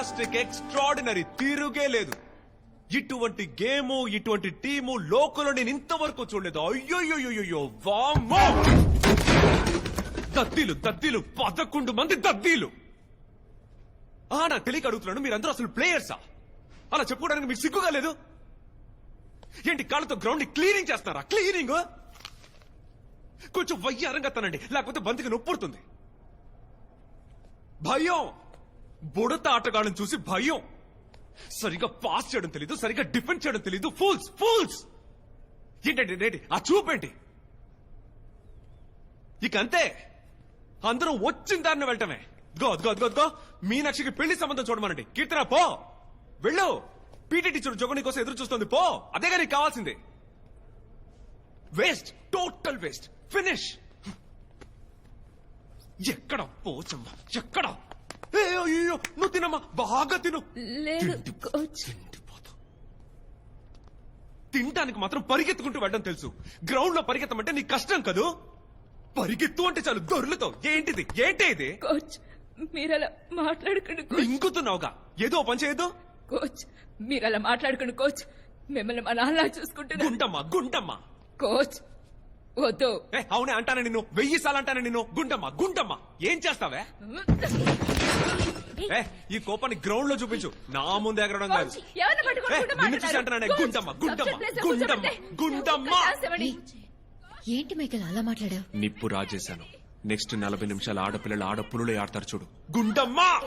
Fantastic extraordinary తీరుగే లేదు. ఇటువంటి game ఇటువంటి టీము లోకల్ నేను ఇంతవరకు చూడలేదు. అయ్యోయ్యోయ్యో దద్దీలు దద్దీలు పదకొండు మంది దద్దీలు! ఆ నా తెలియక అడుగుతున్నాను మీరందరూ అసలు ప్లేయర్సా? అలా చెప్పుకోవడానికి మీకు సిగ్గుగా లేదు? ఏంటి కాళ్ళతో గ్రౌండ్ క్లీనింగ్ చేస్తారా? క్లీనింగ్? కొంచెం వయ్యారంగా తనండి లేకపోతే బంతికి నొప్పుడుతుంది. భయం! బుడత ఆటగాళ్ళని చూసి భయం. సరిగా పాస్ చేయడం తెలీదు సరిగా డిఫెండ్ చేయడం తెలీదు. ఫూల్స్ ఫూల్స్ ఏంటండి ఏంటి? ఆ చూపేంటి ఇక అంతే. అందరూ వచ్చిన దారిని వెళ్ళటమే. గో గో గో గో మీనాక్షికి పెళ్ళి సంబంధం చూడమనండి. కీర్తన పో. వెళ్ళు. పీటీ టీచర్ జగని కోసం ఎదురు చూస్తుంది పో. అదే నీకు కావాల్సింది. Waste total waste. ఫినిష్. ఎక్కడ పోచమ్మ? ఎక్కడ? ఏ, అయ్యో నువ్వు తినమ్మా బాగా తిను. లేదు కోచ్. తిండిపోతావు. తినడానికి మాత్రం పరిగెత్తుకుంటూ వెళ్ళడం తెలుసు. గ్రౌండ్లో పరిగెత్తమంటే నీకు కష్టం కదూ? పరిగెత్తు అంటే చాలు దొర్లుతావు ఏంటిది? ఏంటి ఇది? కోచ్ మీరు అలా మాట్లాడకండి కోచ్. ఇంకుతున్నావుగా ఏదో ఓ పని చేయదు? కోచ్ మీరు అలా మాట్లాడకండి కోచ్. మిమ్మల్ని మా నాన్న చూసుకుంటున్నా గుంటమ్మా గుంటమ్మా. కోచ్ వద్దు. ఏ అవునే అంటానే నిన్ను. వెయ్యి సార్లు అంటానే నిన్ను. గుంటమ్మా గుంటమ్మా ఏం చేస్తావే? ఏ ఈ కోపాన్ని గ్రౌండ్లో చూపించు. నా ముందు ఎగరడం కాదు. కోచ్, ఎవరిని పట్టుకొని ఏ, గుండె నిన్ను చూసి గుంటమ్మ, కూర్చోబెట్టే. గుంటమ్మ. ఛాన్స్ ఇవ్వండి. ఏంటి మైకల్ అలా మాట్లాడావు? నిప్పు రాజేశాను. నెక్స్ట్ నలభై నిమిషాలు ఆడపిల్లలు ఆడపులులే ఆడతారు చూడు. గుండమ్మా!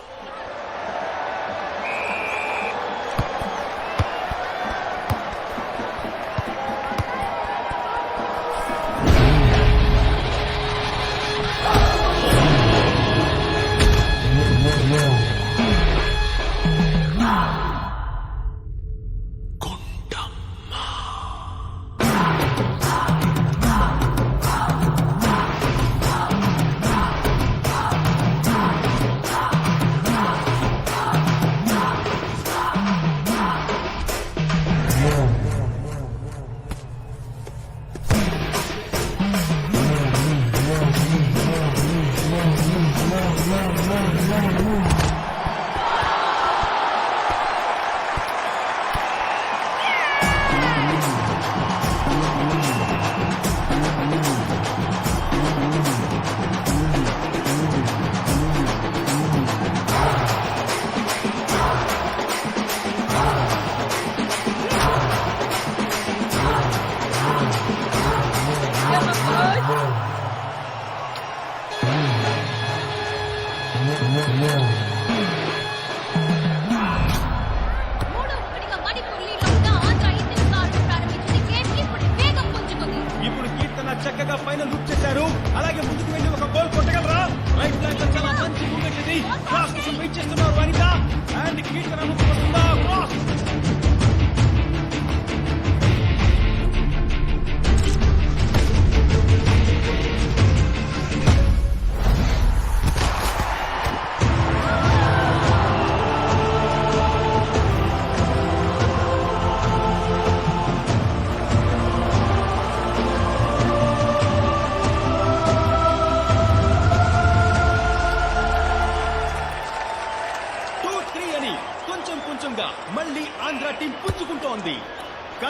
చక్కగా పైన లుక్ చేశారు. అలాగే ముందుకు వెళ్ళి ఒక గోల్ కొట్టగలరా? రైట్ ఫ్లాంక్లో చాలా మంచి మూమెంట్ ఇది. క్రాస్ కోసం వెయిట్ చేస్తున్నారు వనిత. అండ్ కీర్తన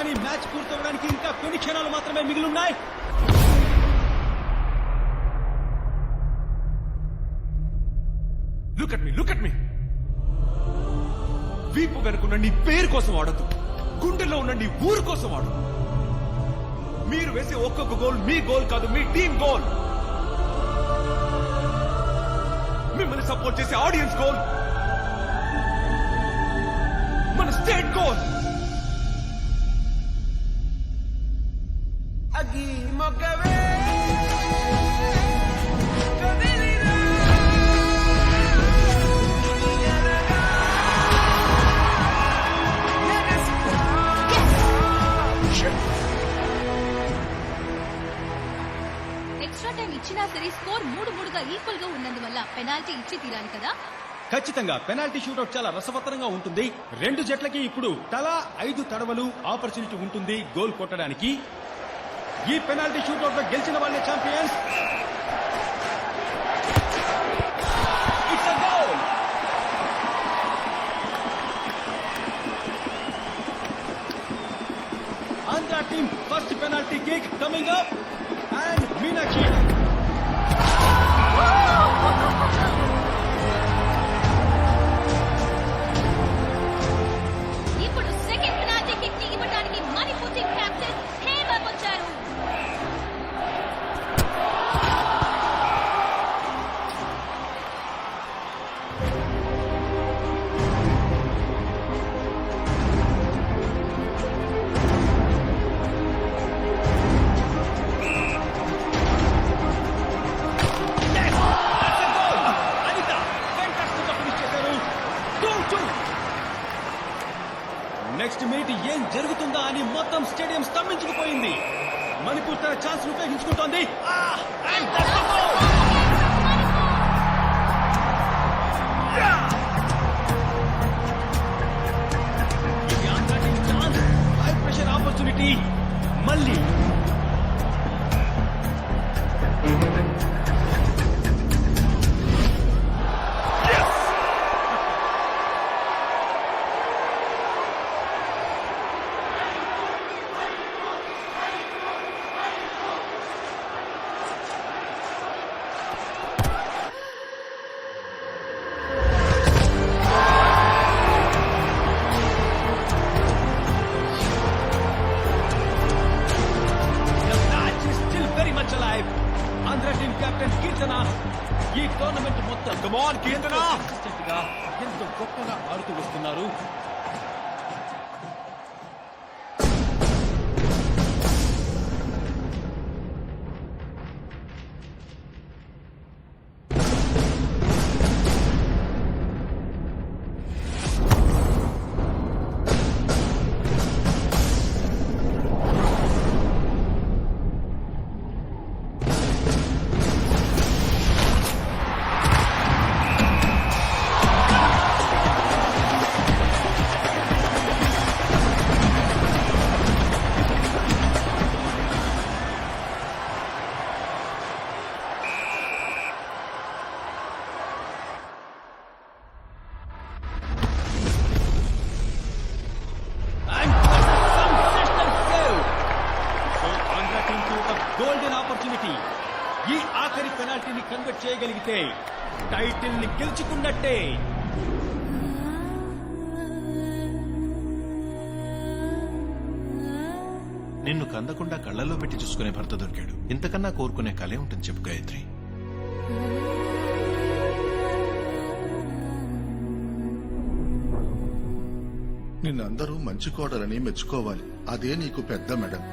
కానీ మ్యాచ్ పూర్తవడానికి ఇంకా కొన్ని క్షణాలు మాత్రమే మిగిలిన్నాయి. Look at me look at me వీపు వెనుకున్న నీ పేరు కోసం ఆడదు గుండెల్లో ఉన్న నీ ఊరు కోసం ఆడు మీరు వేసే ఒక్కొక్క గోల్ మీ గోల్ కాదు మీ టీం గోల్ మిమ్మల్ని సపోర్ట్ చేసే ఆడియన్స్ గోల్ మన స్టేట్ గోల్ అగి మొగ్గవే ఎక్స్ట్రా టైం ఇచ్చినా సరే స్కోర్ మూడు మూడుగా ఈక్వల్గా ఉన్నందువల్ల పెనాల్టీ ఇచ్చి తీరాలి కదా? ఖచ్చితంగా పెనాల్టీ షూటౌట్ చాలా రసవత్తరంగా ఉంటుంది. రెండు జట్లకి ఇప్పుడు తలా ఐదు తడవలు ఆపర్చునిటీ ఉంటుంది. గోల్ కొట్టడానికి. ఈ పెనాల్టీ షూట్అవుట్ లో గెలిచిన వాళ్ళే champions it's a goal Andhra team first penalty kick coming up and Meenakshi మొత్తం. Come కేంద్ర కీర్తన! consistent ఎంతో గొప్పగా ఆడుతూ వస్తున్నారు. కన్వర్ట్ చేయగలిగితే టైటిల్ని గెలుచుకున్నట్టే. నిన్ను కందకుండా కళ్ళల్లో పెట్టి చూసుకునే భర్త దొరికాడు. ఇంతకన్నా కోరుకునే కలే ఉంటుంది చెప్పు గాయత్రి. నిన్నందరూ మంచి కోడలని మెచ్చుకోవాలి. అదే నీకు పెద్ద మెడల్.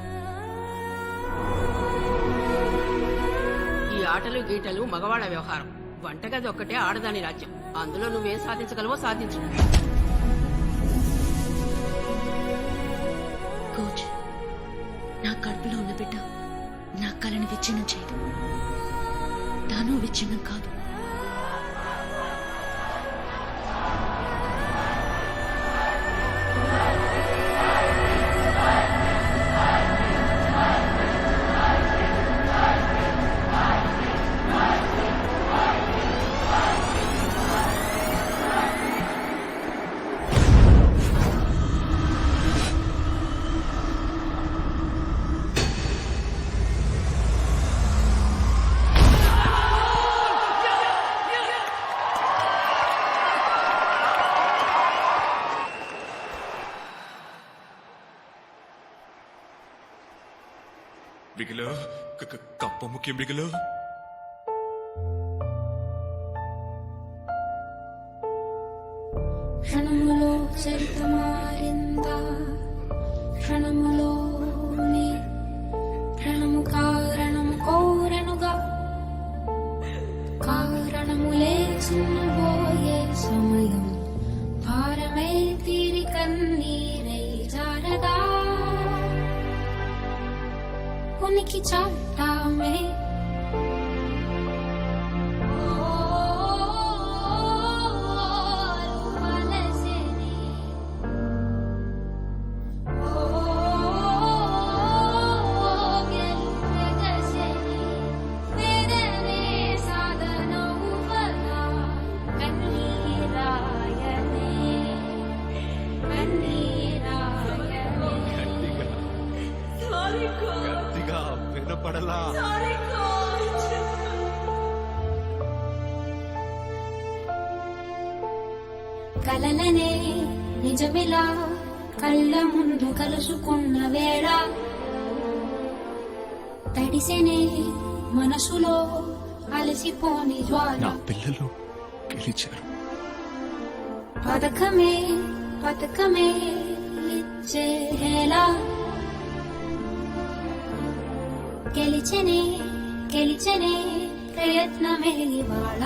ఆటలు గీటలు మగవాళ్ళ వ్యవహారం. వంటగది ఒక్కటే ఆడదాని రాజ్యం. అందులో నువ్వేం సాధించగలవో సాధించు. కోచ్ నా కడుపులో ఉన్న బిడ్డ నా కళని విచ్ఛిన్నం చేయదు. తాను విచ్ఛిన్నం కాదు. బిగిలో కప్ప ముఖ్యం బిగిలో. వినపడలా. కలలనే నిజమిలా కళ్ళ ముందు కలుసుకున్న వేళ. తడిసెనే మనసులో అలసిపోని జ్వాల. పిల్లలు గెలిచారు. పథకమే పథకమే ఇచ్చేలా గెలిచనే గెలిచనే ప్రయత్నమే ఇవాళ.